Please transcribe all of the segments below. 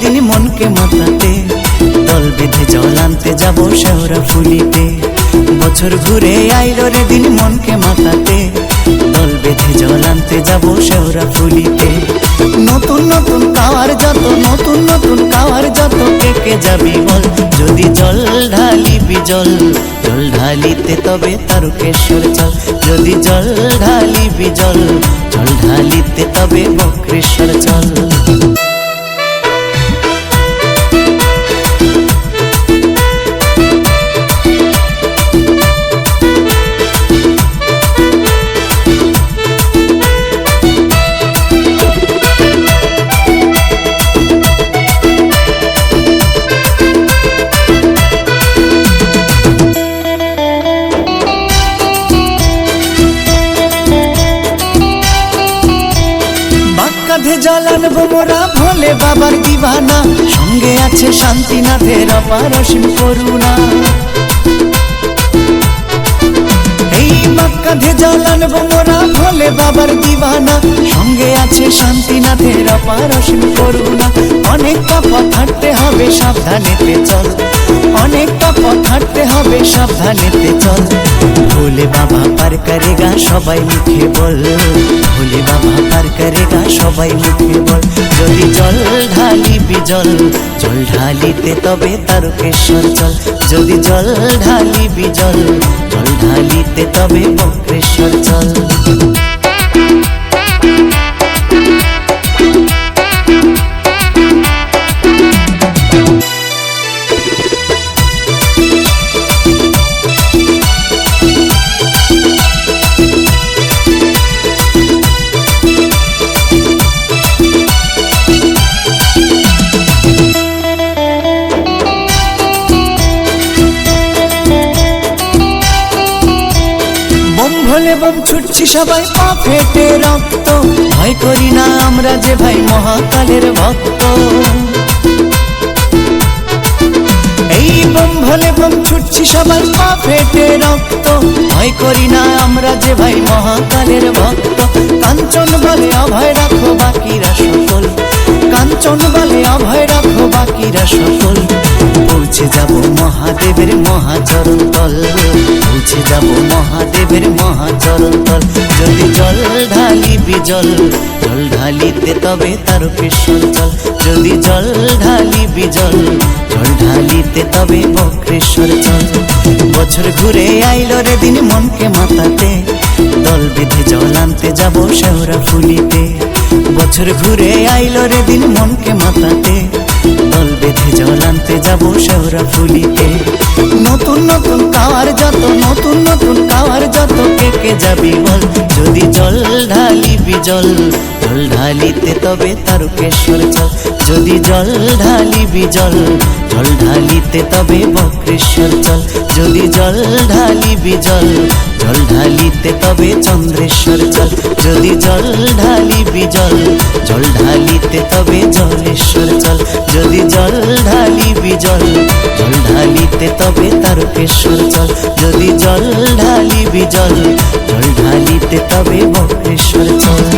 দিন মনকে মাতাতে। দল বেঁধে জল আনতে যাব শেওরা ফুলিতে। বছর ঘুরে আইল রে দিন মনকে মাতাতে। দল বেঁধে জল আনতে যাব শেওরা ফুলিতে। নতুন নতুন কাওয়ার যত, নতুন নতুন কাওয়ার যত কেকে যাবি বল। যদি জল জল ঢালিতে তবে তারকেশ্বর চল। যদি জল ঢালিবি জল জল ঢালিতে তবে বক্রেশ্বর চল। বাবার দিবানা, সঙ্গে আছে শান্তিনাথের অপার অসীম করুণা। এই বাক্কাধে ভোলে বাবার দিবানা, সঙ্গে আছে শান্তিনাথের অপার অসীম করুণা। অনেক পাপা হাঁটতে হবে, সাবধানেতে চল। অনেকটা পথ হাঁটতে হবে, সাবধানেতে চল। ভোলে বাবা পার করেগা, সবাই মুখে বল। ভোলে বাবা পার করেগা, সবাই মুখে বল। যদি জল ঢালিবি জল জল ঢালিতে তবে তারকেশ্বর চল। যদি জল ঢালিবি জল জল ঢালিতে তবে বক্রেশ্বর চল। সবাই পা ফেটে রক্ত। ভয় করি না আমরা যে ভাই মহাকালের ভক্ত। এই বোম ভোলে বোম ছুটছি সবাই পা ফেটে রক্ত। ভয় করি না আমরা যে ভাই মহাকালের ভক্ত। কাঞ্চন বলে অভয় রাখো বাকিরা সকল। কাঞ্চন বলে অভয় রাখো বাকিরা সকল। পৌঁছে যাব মহাদেবের মহাচরণ তল পৌঁছে যাব মহাদেবের মহাচরণ তল জল ঢালিবি জল জল ঢালিতে তবে তারকেশ্বর চল যদি জল ঢালিবি জল জল ঢালিতে তবে বক্রেশ্বর চল বছর ঘুরে আইলো রে দিন মনকে মাতাতে, দল বেঁধে জল আনতে যাব শেওরা ফুলিতে। বছর ঘুরে আইলো রে দিন মনকে মাতাতে, দল বেঁধে জল আনতে যাব শেওরা ফুলিতে। নতুন নতুন কাওয়ার যত, নতুন নতুন কাওয়ার যত কেকে যাবি বল? যদি জল জল ঢালিতে তবে তারকেশ্বর চল। যদি জল ঢালিবি জল জল ঢালিতে তবে বক্রেশ্বর চল। যদি জল ঢালিবি জল জল ঢালিতে তবে চন্দ্রেশ্বর চল। যদি জল ঢালিবি জল জল ঢালিতে তবে জলেশ্বর চল। যদি জল ঢালিবি জল জল ঢালিতে তবে তারকেশ্বর চল। যদি জল ঢালিবি জল জল ঢালিতে তবে বক্রেশ্বর চল।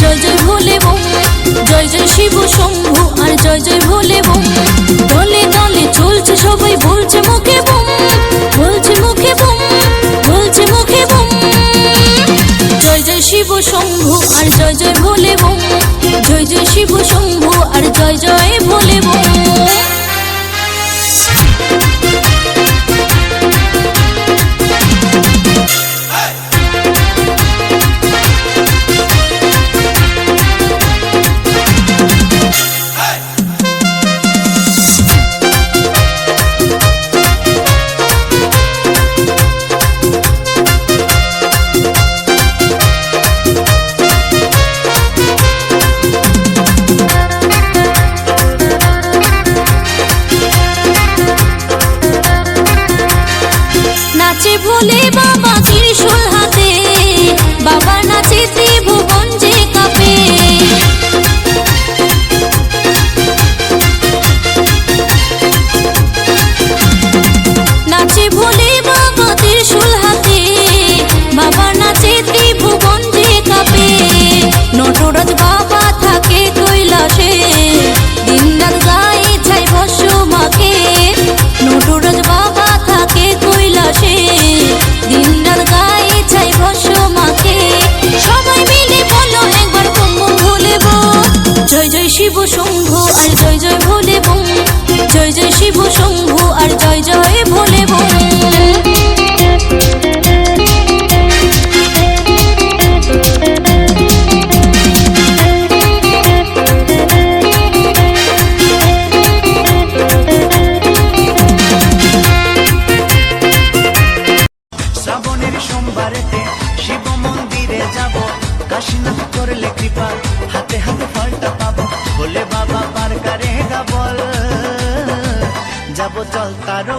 জয় জয় ভোলে বম, জয় জয় শিব শম্ভু, আর জয় জয় ভোলে বম। দলে দলে চলছে সবাই, বলছে মুখে বম, বলছে মুখে বম, বলছে মুখে বম। জয় জয় শিব শম্ভু, আর জয় জয় ভোলে বম, জয় জয় শিব শম্ভু, আর জয় জয়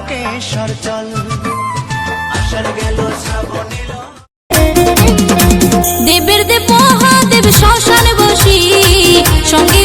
তারকেশ্বর চল। আষাঢ় গেল দেবের দেব বসি সঙ্গে